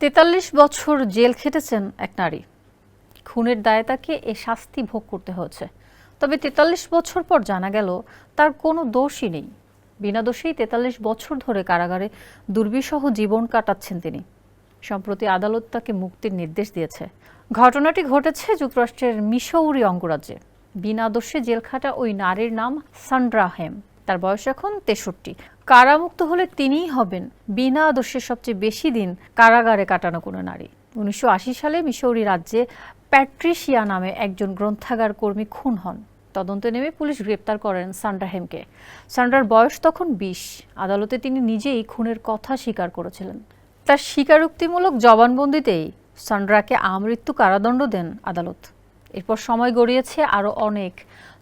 তেতাল্লিশ বছর জেল খেটেছেন এক নারী। খুনের দায়ে তাকে এ শাস্তি ভোগ করতে হয়েছে। তবে তেতাল্লিশ বছর পর জানা গেল, তার কোনো দোষই নেই। বিনা দোষেই তেতাল্লিশ বছর ধরে কারাগারে দুর্বিষহ জীবন কাটাচ্ছেন তিনি। সম্প্রতি আদালত তাকে মুক্তির নির্দেশ দিয়েছে। ঘটনাটি ঘটেছে যুক্তরাষ্ট্রের মিসৌরি অঙ্গরাজ্যে। বিনা দোষে জেল খাটা ওই নারীর নাম সান্ড্রা হেম তার বয়স এখন তেষট্টি। কারামুক্ত হলে তিনিই হবেন বিনা দোষে সবচেয়ে বেশি দিন কারাগারে কাটানো কোনো নারী। উনিশশো আশি সালে মিশৌরি রাজ্যে প্যাট্রিশিয়া নামে একজন গ্রন্থাগার কর্মী খুন হন। তদন্তে নেমে পুলিশ গ্রেপ্তার করেন সান্ড্রা হেমকে সান্ড্রার বয়স তখন বিশ। আদালতে তিনি নিজেই খুনের কথা স্বীকার করেছিলেন। তার স্বীকারোক্তিমূলক জবানবন্দিতেই সান্ড্রাকে আমৃত্যু কারাদণ্ড দেন আদালত। এরপর সময় গড়িয়েছে আরও অনেক।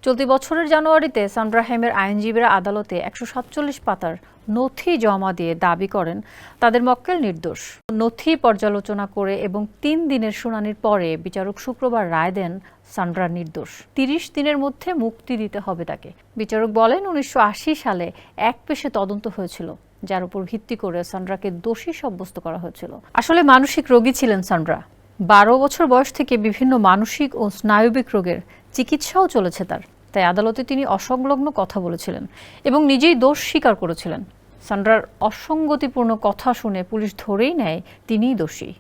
চলতি বছরের জানুয়ারিতে সান্ড্রা হেমের আইনজীবীরা আদালতে একশো সাতচল্লিশ পাতার নথি জমা দিয়ে দাবি করেন। তাদের মক্কেল নির্দোষ। নথি পর্যালোচনা করে এবং তিন দিনের শুনানির পরে বিচারক শুক্রবার রায় দেন সান্ড্রা নির্দোষ। তিরিশ দিনের মধ্যে মুক্তি দিতে হবে তাকে। বিচারক বলেন, উনিশশো আশি সালে এক পেশে তদন্ত হয়েছিল, যার উপর ভিত্তি করে সান্ড্রাকে দোষী সাব্যস্ত করা হয়েছিল। আসলে মানসিক রোগী ছিলেন সান্ড্রা বারো বছর বয়স থেকে বিভিন্ন মানসিক ও স্নায়বিক রোগের চিকিৎসাও চলেছে তার। তাই আদালতে তিনি অসংলগ্ন কথা বলেছিলেন এবং নিজেই দোষ স্বীকার করেছিলেন। সান্ড্রার অসঙ্গতিপূর্ণ কথা শুনে পুলিশ ধরেই নেয় তিনিই দোষী।